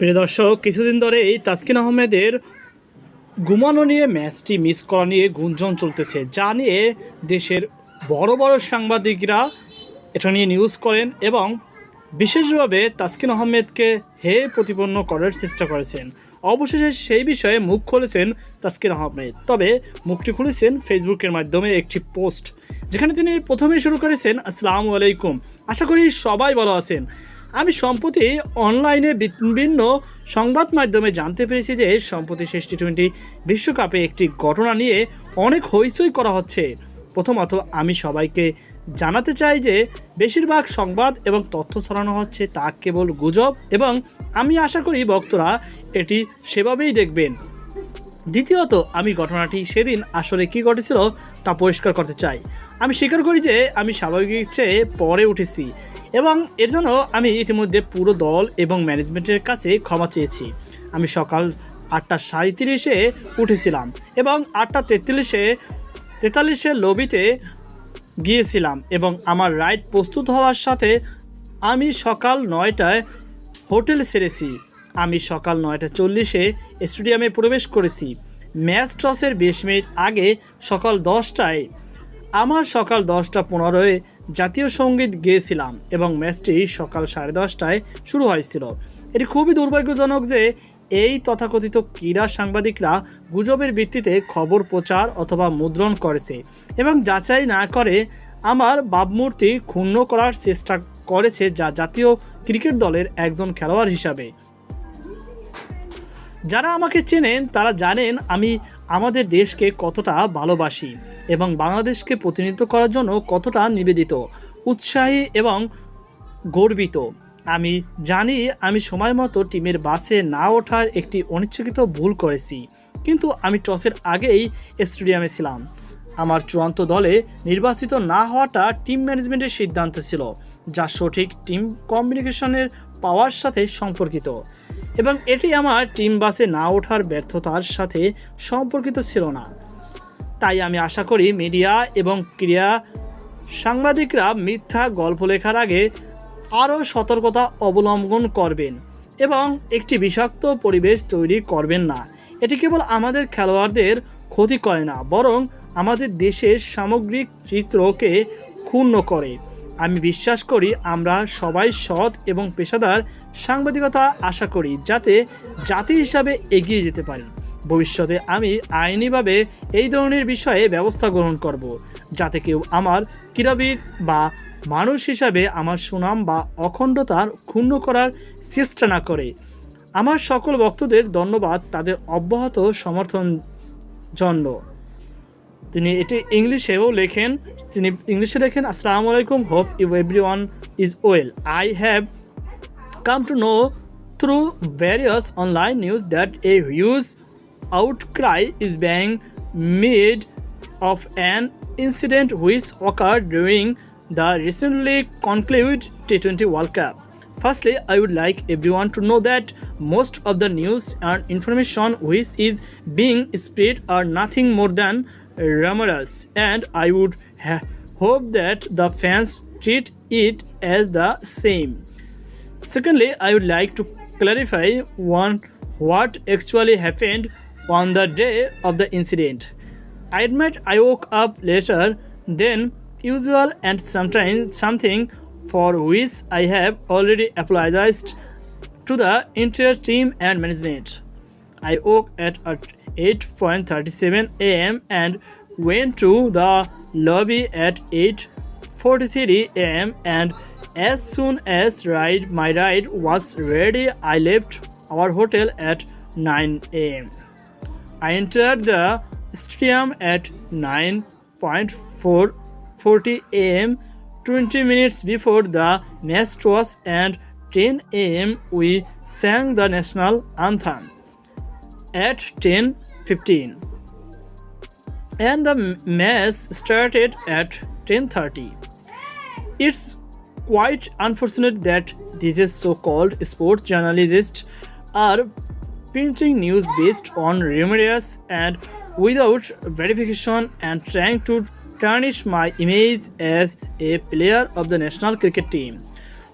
প্রিয় দর্শক, কিছুদিন ধরে এই তাসকিন আহমেদের ঘুমানো নিয়ে ম্যাচটি মিস করা নিয়ে গুঞ্জন চলতেছে। যা নিয়ে দেশের বড় বড় সাংবাদিকরা এটা নিয়ে নিউজ করেন এবং বিশেষভাবে তাসকিন আহমেদকে হে প্রতিপন্ন করার চেষ্টা করেছেন। অবশেষে সেই বিষয়ে মুখ খুলেছেন তাসকিন আহমেদ। তবে মুখটি খুলেছেন ফেসবুকের মাধ্যমে একটি পোস্ট, যেখানে তিনি প্রথমে শুরু করেছেন, আসসালামু আলাইকুম। আশা করি সবাই ভালো আছেন। আমি সম্প্রতি অনলাইনে বিভিন্ন সংবাদ মাধ্যমে জানতে পেরেছি যে সম্প্রতি শেষ টি টোয়েন্টি বিশ্বকাপে একটি ঘটনা নিয়ে অনেক হইচই করা হচ্ছে। প্রথমত, আমি সবাইকে জানাতে চাই যে বেশিরভাগ সংবাদ এবং তথ্য ছড়ানো হচ্ছে তা কেবল গুজব এবং আমি আশা করি ভক্তরা এটি সেভাবেই দেখবেন। দ্বিতীয়ত, আমি ঘটনাটি সেদিন আসলে কি ঘটেছিল তা পরিষ্কার করতে চাই। আমি স্বীকার করি যে, আমি স্বাভাবিক চেয়ে পরে উঠেছি এবং এর জন্য আমি ইতিমধ্যে পুরো দল এবং ম্যানেজমেন্টের কাছে ক্ষমা চেয়েছি। আমি সকাল আটটা সাঁত্রিশে উঠেছিলাম এবং আটটা তেত্রিশে, তেতাল্লিশে লবিতে গিয়েছিলাম এবং আমার রাইড প্রস্তুত হওয়ার সাথে আমি সকাল নয়টায় হোটেল সেরেছি আমি সকাল নয়টা চল্লিশে স্টেডিয়ামে প্রবেশ করেছি। ম্যাচ টসের বিশ মিনিট আগে সকাল দশটায়। আমার সকাল দশটা পনেরোয় জাতীয় সংগীত গেয়েছিলাম এবং ম্যাচটি সকাল সাড়ে দশটায় শুরু হয়েছিল। এটি খুবই দুর্ভাগ্যজনক যে এই তথাকথিত ক্রীড়া সাংবাদিকরা গুজবের ভিত্তিতে খবর প্রচার অথবা মুদ্রণ করেছে এবং যাচাই না করে আমার ভাবমূর্তি ক্ষুণ্ণ করার চেষ্টা করেছে যা জাতীয় ক্রিকেট দলের একজন খেলোয়াড় হিসাবে। যারা আমাকে চেনেন, তারা জানেন আমি আমাদের দেশকে কতটা ভালোবাসি এবং বাংলাদেশকে প্রতিনিধিত্ব করার জন্য কতটা নিবেদিত, উৎসাহী এবং গর্বিত। আমি জানি আমি সময় মতো টিমের বাসে না ওঠার একটি অনিচ্ছাকৃত ভুল করেছি, কিন্তু আমি টসের আগেই স্টেডিয়ামে ছিলাম। আমার চূড়ান্ত দলে নির্বাচিত না হওয়াটা টিম ম্যানেজমেন্টের সিদ্ধান্ত ছিল, যা সঠিক টিম কমিউনিকেশনের পাওয়ার সাথে সম্পর্কিত। এবং এটি আমার টিম বাসে না ওঠার ব্যর্থতার সাথে সম্পর্কিত ছিল না। তাই আমি আশা করি মিডিয়া এবং ক্রীড়া সাংবাদিকরা মিথ্যা গল্প লেখার আগে আরও সতর্কতা অবলম্বন করবেন এবং একটি বিষাক্ত পরিবেশ তৈরি করবেন না। এটি কেবল আমাদের খেলোয়াড়দের ক্ষতি করে না, বরং আমাদের দেশের সামগ্রিক চিত্রকে ক্ষুণ্ণ করে। আমি বিশ্বাস করি আমরা সবাই সৎ এবং পেশাদার সাংবাদিকতা আশা করি যাতে জাতি হিসাবে এগিয়ে যেতে পারি। ভবিষ্যতে আমি আইনিভাবে এই ধরনের বিষয়ে ব্যবস্থা গ্রহণ করব, যাতে কেউ আমার ক্রীড়াবিদ বা মানুষ হিসাবে আমার সুনাম বা অখণ্ডতার ক্ষুণ্ণ করার চেষ্টা না করে। আমার সকল ভক্তদের ধন্যবাদ তাদের অব্যাহত সমর্থন জন্য। তিনি এটি ইংলিশেও লেখেন তিনি ইংলিশে লেখেন আসসালামু আলাইকুম hope you everyone is well I have come to know through various online news that a huge outcry is being made of an incident which occurred during the recently concluded T20 World Cup. Firstly, I would like everyone to know that most of the news and information which is being spread are nothing more than rumors, and I would ha- hope that the fans treat it as the same. Secondly, I would like to clarify one what actually happened on the day of the incident. I admit I woke up later than usual and sometimes something for which I have already apologized to the entire team and management. I woke at at 8.37 am and went to the lobby at 8.43 am and as soon as ride my ride was ready I left our hotel at 9 am. I entered the stadium at 9.40 am 20 minutes before the match was and 10 am we sang the national anthem at 10.15 and the m- match started at 10.30 it's quite unfortunate that these so-called sports journalists are printing news based on rumors and without verification and trying to tarnish my image as a player of the national cricket team.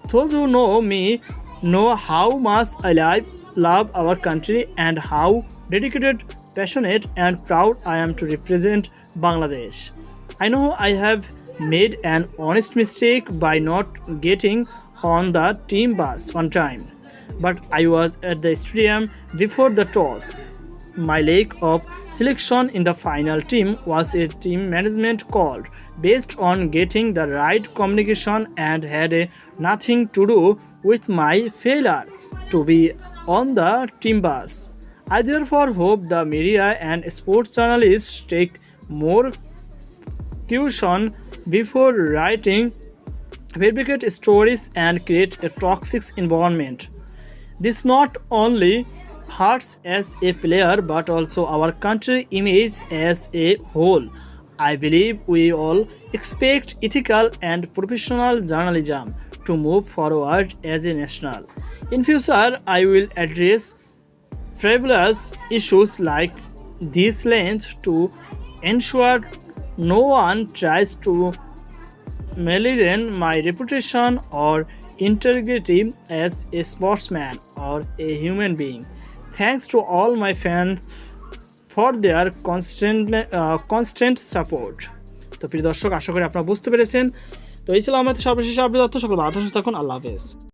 Those who know me know how much I love our country and how dedicated, passionate, and proud I am to represent Bangladesh. I know I have made an honest mistake by not getting on the team bus on time, but I was at the stadium before the toss. My lack of selection in the final team was a team management call based on getting the right communication and had a nothing to do with my failure to be on the team bus. I therefore hope the media and sports journalists take more caution before writing fabricate stories and create a toxic environment. This not only hurts as a player but also our country image as a whole. I believe we all expect ethical and professional journalism to move forward as a national. In future, I will address frivolous issues like these lanes to ensure no one tries to malign my reputation or integrity as a sportsman or a human being. Thanks to all my fans for their constant uh, constant support. তো প্রিয় দর্শক আশা করি আপনারা বুঝতে পেরেছেন তো এই ছিল আমাদের সর্বশেষ আপডেট তথ্য সকল বাধা থাকুন আল্লাহ হাফেজ